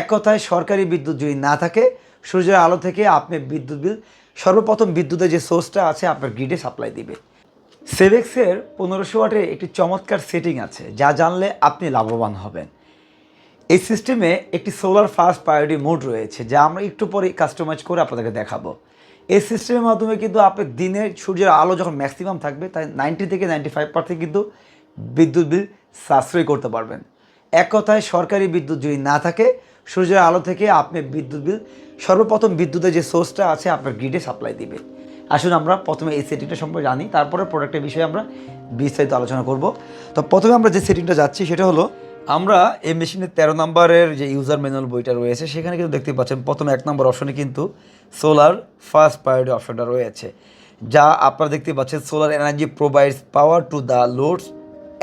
এক কথায় সরকারি বিদ্যুৎ যদি না থাকে, সূর্যের আলো থেকে আপনি বিদ্যুৎ বিল, সর্বপ্রথম বিদ্যুতের যে সোর্সটা আছে আপনার গ্রিডে সাপ্লাই দিবে। সেভেক্সের পনেরোশো ওয়াটের একটি চমৎকার সেটিং আছে, যা জানলে আপনি লাভবান হবেন। এই সিস্টেমে একটি সোলার ফার্স্ট প্রায়োরিটি মোড রয়েছে, যা আমরা একটু পরে কাস্টমাইজ করে আপনাদেরকে দেখাবো। এই সিস্টেমের মাধ্যমে কিন্তু আপনি দিনের সূর্যের আলো যখন ম্যাক্সিমাম থাকবে, তাই নাইনটি থেকে নাইনটি ফাইভ পার্সেন্ট কিন্তু বিদ্যুৎ বিল সাশ্রয় করতে পারবেন। এক কথায় সরকারি বিদ্যুৎ যদি না থাকে সূর্যের আলো থেকে আপনি বিদ্যুৎ বিল, সর্বপ্রথম বিদ্যুতের যে সোর্সটা আছে আপনার গ্রিডে সাপ্লাই দিবে। আসুন আমরা প্রথমে এই সেটিংটা সম্পর্কে জানি, তারপরে প্রোডাক্টের বিষয়ে আমরা বিস্তারিত আলোচনা করব। তো প্রথমে আমরা যে সেটিংটা যাচ্ছি, সেটা হলো আমরা এই মেশিনের তেরো নম্বরের যে ইউজার ম্যানুয়াল বইটা রয়েছে, সেখানে কিন্তু দেখতে পাচ্ছেন প্রথম এক নম্বর অপশনে কিন্তু সোলার ফার্স্ট প্রায়োরিটি অপশনটা রয়েছে, যা আপনারা দেখতে পাচ্ছেন solar energy provides power to the loads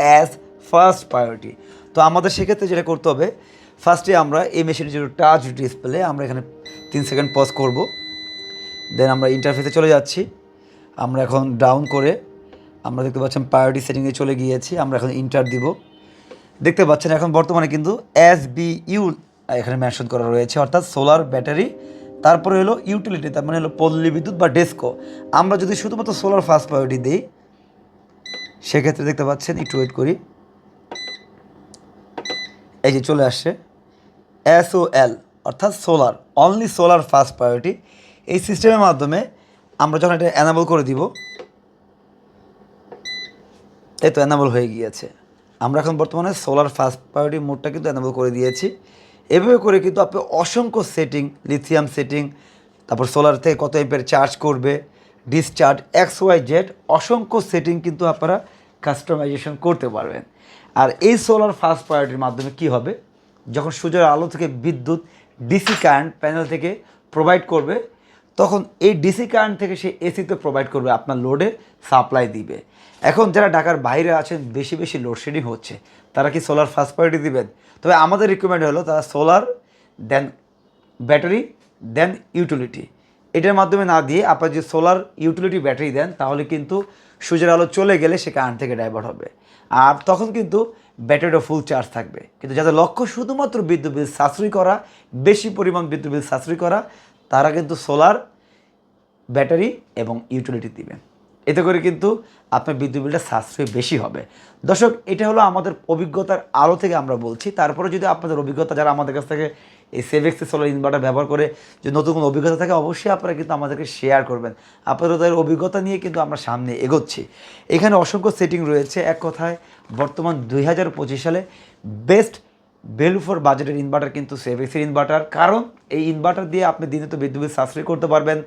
as first priority তো আমাদের সেক্ষেত্রে যেটা করতে হবে ফার্স্টে আমরা এই মেশিনের যে টাচ ডিসপ্লে আমরা এখানে তিন সেকেন্ড পজ করব। দেন আমরা ইন্টারফেসে চলে যাচ্ছি। আমরা এখন ডাউন করে, আমরা দেখতে পাচ্ছেন প্রায়োরিটি সেটিংয়ে চলে গিয়েছি, আমরা এখন ইন্টার দিব। দেখতে পাচ্ছেন এখন বর্তমানে কিন্তু এস বি ইউ এখানে মেনশন করা রয়েছে, অর্থাৎ সোলার ব্যাটারি তারপরে হলো ইউটিলিটি তার মানে হলো পল্লী বিদ্যুৎ বা ডেস্কো আমরা যদি শুধুমাত্র সোলার ফার্স্ট প্রায়োরিটি দিই, সেক্ষেত্রে দেখতে পাচ্ছেন, একটু ওয়েট করি। এই যে চলে আসছে। এস ও এল অর্থাৎ solar only solar first priority এই সিস্টেমের মাধ্যমে আমরা যখন এটা অ্যানাবল করে দিব এই তো অ্যানাবল হয়ে গিয়েছে। আমরা এখন বর্তমানে সোলার ফার্স্ট প্রায়োরিটি মোডটা কিন্তু অ্যানাবল করে দিয়েছি। এভাবে করে কিন্তু আপনি অসংখ্য সেটিং লিথিয়াম সেটিং তারপর সোলার থেকে কত এম্পের চার্জ করবে ডিসচার্জ এক্স ওয়াই জেড অসংখ্য সেটিং কিন্তু আপনারা কাস্টমাইজেশন করতে পারবেন। আর এই সোলার ফার্স্ট প্রায়োরিটির মাধ্যমে কি হবে? যখন সূর্যের আলো থেকে বিদ্যুৎ ডিসি কারেন্ট প্যানেল থেকে প্রোভাইড করবে, তখন এই ডিসি কারেন্ট থেকে সে এসিতে প্রোভাইড করবে, আপনার লোডে সাপ্লাই দিবে। এখন যারা ঢাকার বাইরে আছেন, বেশি বেশি লোডশেডিং হচ্ছে, তারা কি সোলার ফার্স্ট প্রায়োরিটি দিবেন? তবে আমাদের রিকমেন্ড হলো তারা solar then battery then utility এটার মাধ্যমে না দিয়ে আপনার যদি সোলার ইউটিলিটি ব্যাটারি দেন, তাহলে কিন্তু সূর্যের আলো চলে গেলে সে কারেন্ট থেকে ডাইভার্ট হবে। আর তখন কিন্তু ব্যাটারিটা ফুল চার্জ থাকবে। কিন্তু যাদের লক্ষ্য শুধুমাত্র বিদ্যুৎ বিল সাশ্রয় করা, বেশি পরিমাণ বিদ্যুৎ বিল সাশ্রয় করা, তারা কিন্তু সোলার ব্যাটারি এবং ইউটিলিটি দিবেন এতে করে কিন্তু আপনার বিদ্যুৎ বিলটা সাশ্রয় বেশি হবে। দর্শক, এটা হলো আমাদের অভিজ্ঞতার আলো থেকে আমরা বলছি। তারপরে যদি আপনাদের অভিজ্ঞতা যারা আমাদের কাছ থেকে এই সেভেক্সে সোলার ইনভার্টার ব্যবহার করে যে নতুন কোনো অভিজ্ঞতা থাকে, অবশ্যই আপনারা কিন্তু আমাদেরকে শেয়ার করবেন। আপনাদের অভিজ্ঞতা নিয়ে কিন্তু আমরা সামনে এগোচ্ছি। এখানে অসংখ্য সেটিং রয়েছে। এক কথায়, বর্তমান দুই হাজার পঁচিশ সালে বেস্ট ভ্যালু ফর বাজেটের ইনভার্টার কিন্তু সেভেক্সের ইনভার্টার কারণ এই ইনভার্টার দিয়ে আপনি দিনে তো বিদ্যুৎ সাশ্রয় করতে পারবেন।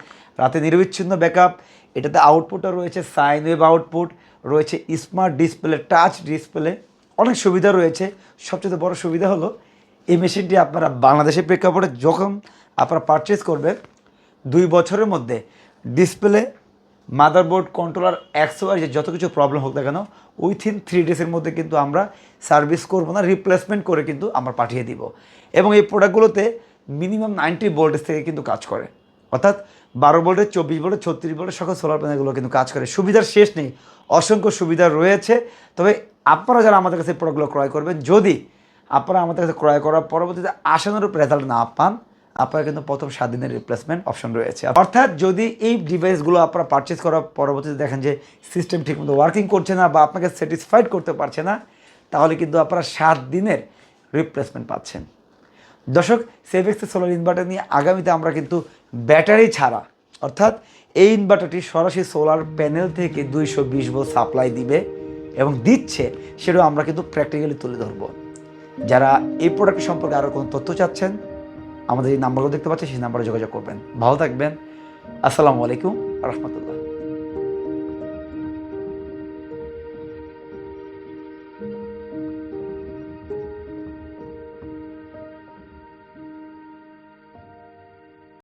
রাতে নিরবিচ্ছিন্ন ব্যাকআপ এটাতে আউটপুটও রয়েছে সাইন ওয়েভ আউটপুট রয়েছে স্মার্ট ডিসপ্লে টাচ ডিসপ্লে অনেক সুবিধা রয়েছে। সবচেয়ে বড় সুবিধা হলো এই মেশিনটি আপনারা বাংলাদেশের প্রেক্ষাপটে যখন আপনারা পারচেস করবেন, দুই বছরের মধ্যে ডিসপ্লে মাদারবোর্ড কন্ট্রোলার এক্সওয়ার যে যত কিছু প্রবলেম হোক না কেন উইথিন থ্রি ডেজের মধ্যে কিন্তু আমরা সার্ভিস করব না রিপ্লেসমেন্ট করে কিন্তু আমরা পাঠিয়ে দিব। এবং এই প্রোডাক্টগুলোতে মিনিমাম নাইনটি ভোল্টেজ থেকে কিন্তু কাজ করে। অর্থাৎ বারো ভোল্টের চব্বিশ ভোল্টের ছত্রিশ ভোল্টের সকল সোলার প্যানেলগুলো কিন্তু কাজ করে। সুবিধার শেষ নেই। অসংখ্য সুবিধা রয়েছে। তবে আপনারা যারা আমাদের কাছে প্রোডাক্টগুলো ক্রয় করবেন, যদি আপনারা আমাদের কাছে ক্রয় করার পরবর্তীতে আশানুরূপ রেজাল্ট না পান, আপনারা কিন্তু প্রথম সাত দিনের রিপ্লেসমেন্ট অপশন রয়েছে। অর্থাৎ যদি এই ডিভাইসগুলো আপনারা পারচেস করার পরবর্তীতে দেখেন যে সিস্টেম ঠিকমতো ওয়ার্কিং করছে না বা আপনাকে স্যাটিসফাইড করতে পারছে না, তাহলে কিন্তু আপনারা সাত দিনের রিপ্লেসমেন্ট পাচ্ছেন। দর্শক সেভেক্সের সোলার ইনভার্টার নিয়ে আগামীতে আমরা কিন্তু ব্যাটারি ছাড়া, অর্থাৎ এই ইনভার্টারটি সরাসরি সোলার প্যানেল থেকে দুইশো বিশ সাপ্লাই দিবে এবং দিচ্ছে, সেটাও আমরা কিন্তু প্র্যাকটিক্যালি তুলে ধরবো। যারা এই প্রোডাক্ট সম্পর্কে আরও কোনো তথ্য চাচ্ছেন, আমাদের এই নাম্বারগুলো দেখতে পাচ্ছেন, সেই নাম্বারে যোগাযোগ করবেন। ভালো থাকবেন। আসসালামু আলাইকুম রহমতুল্লাহ।